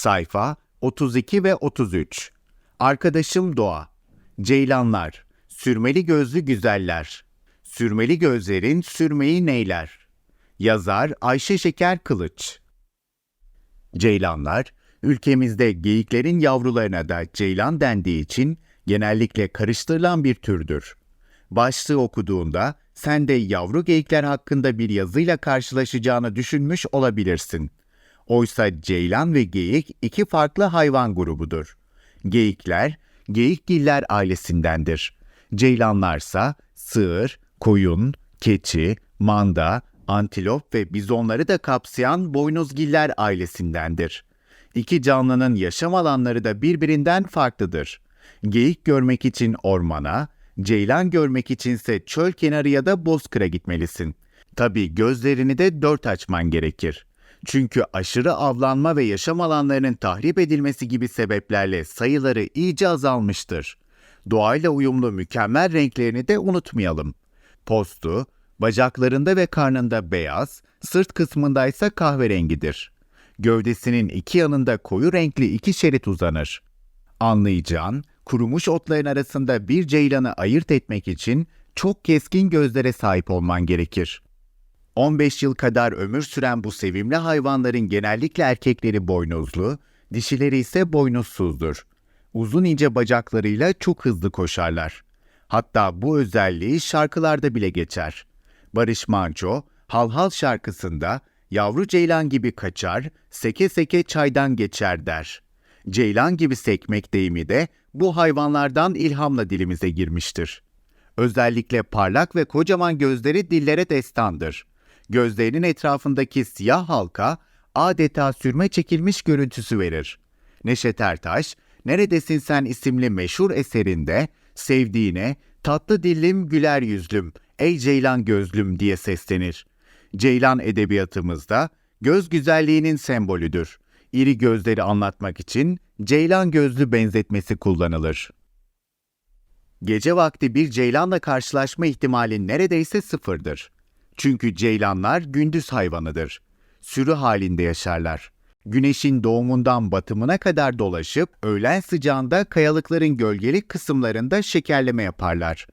Sayfa 32 ve 33. Arkadaşım Doğa. Ceylanlar. Sürmeli gözlü güzeller. Sürmeli gözlerin sürmeyi neyler? Yazar Ayşe Şeker Kılıç. Ceylanlar, ülkemizde geyiklerin yavrularına da ceylan dendiği için genellikle karıştırılan bir türdür. Başlığı okuduğunda sen de yavru geyikler hakkında bir yazıyla karşılaşacağını düşünmüş olabilirsin. Oysa ceylan ve geyik iki farklı hayvan grubudur. Geyikler, geyikgiller ailesindendir. Ceylanlarsa sığır, koyun, keçi, manda, antilop ve bizonları da kapsayan boynuzgiller ailesindendir. İki canlının yaşam alanları da birbirinden farklıdır. Geyik görmek için ormana, ceylan görmek içinse çöl kenarı ya da bozkıra gitmelisin. Tabii gözlerini de dört açman gerekir. Çünkü aşırı avlanma ve yaşam alanlarının tahrip edilmesi gibi sebeplerle sayıları iyice azalmıştır. Doğayla uyumlu mükemmel renklerini de unutmayalım. Postu, bacaklarında ve karnında beyaz, sırt kısmında ise kahverengidir. Gövdesinin iki yanında koyu renkli iki şerit uzanır. Anlayacağın, kurumuş otların arasında bir ceylanı ayırt etmek için çok keskin gözlere sahip olman gerekir. 15 yıl kadar ömür süren bu sevimli hayvanların genellikle erkekleri boynuzlu, dişileri ise boynuzsuzdur. Uzun ince bacaklarıyla çok hızlı koşarlar. Hatta bu özelliği şarkılarda bile geçer. Barış Manço, Hal Hal şarkısında yavru ceylan gibi kaçar, seke seke çaydan geçer der. Ceylan gibi sekmek deyimi de bu hayvanlardan ilhamla dilimize girmiştir. Özellikle parlak ve kocaman gözleri dillere destandır. Gözlerinin etrafındaki siyah halka adeta sürme çekilmiş görüntüsü verir. Neşet Ertaş, Neredesin Sen isimli meşhur eserinde sevdiğine tatlı dillim güler yüzlüm, ey ceylan gözlüm diye seslenir. Ceylan edebiyatımızda göz güzelliğinin sembolüdür. İri gözleri anlatmak için ceylan gözlü benzetmesi kullanılır. Gece vakti bir ceylanla karşılaşma ihtimali neredeyse sıfırdır. Çünkü ceylanlar gündüz hayvanıdır. Sürü halinde yaşarlar. Güneşin doğumundan batımına kadar dolaşıp öğlen sıcağında kayalıkların gölgelik kısımlarında şekerleme yaparlar.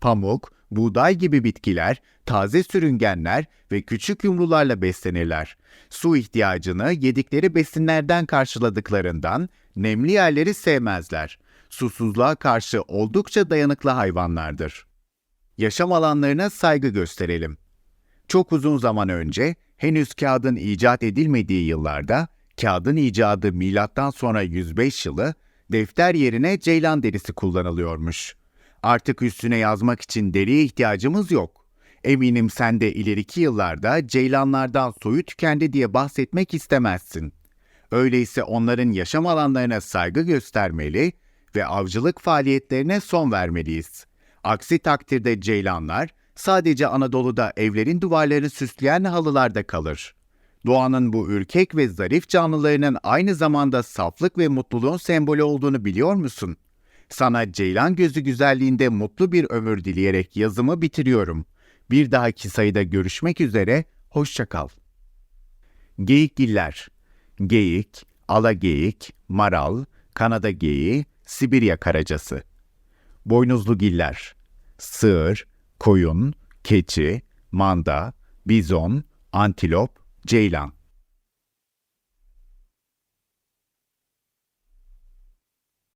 Pamuk, buğday gibi bitkiler, taze sürüngenler ve küçük yumrularla beslenirler. Su ihtiyacını yedikleri besinlerden karşıladıklarından nemli yerleri sevmezler. Susuzluğa karşı oldukça dayanıklı hayvanlardır. Yaşam alanlarına saygı gösterelim. Çok uzun zaman önce henüz kağıdın icat edilmediği yıllarda kağıdın icadı milattan sonra 105 yılı defter yerine ceylan derisi kullanılıyormuş. Artık üstüne yazmak için deriye ihtiyacımız yok. Eminim sen de ileriki yıllarda ceylanlardan soyu tükendi diye bahsetmek istemezsin. Öyleyse onların yaşam alanlarına saygı göstermeli ve avcılık faaliyetlerine son vermeliyiz. Aksi takdirde ceylanlar sadece Anadolu'da evlerin duvarlarını süsleyen halılarda kalır. Doğanın bu ürkek ve zarif canlılarının aynı zamanda saflık ve mutluluğun sembolü olduğunu biliyor musun? Sana ceylan gözü güzelliğinde mutlu bir ömür dileyerek yazımı bitiriyorum. Bir dahaki sayıda görüşmek üzere, hoşça kal. Geyikgiller Geyik, alageyik, maral, Kanada geyiği, Sibirya karacası. Boynuzlu giller Sığır, koyun, keçi, manda, bizon, antilop, ceylan.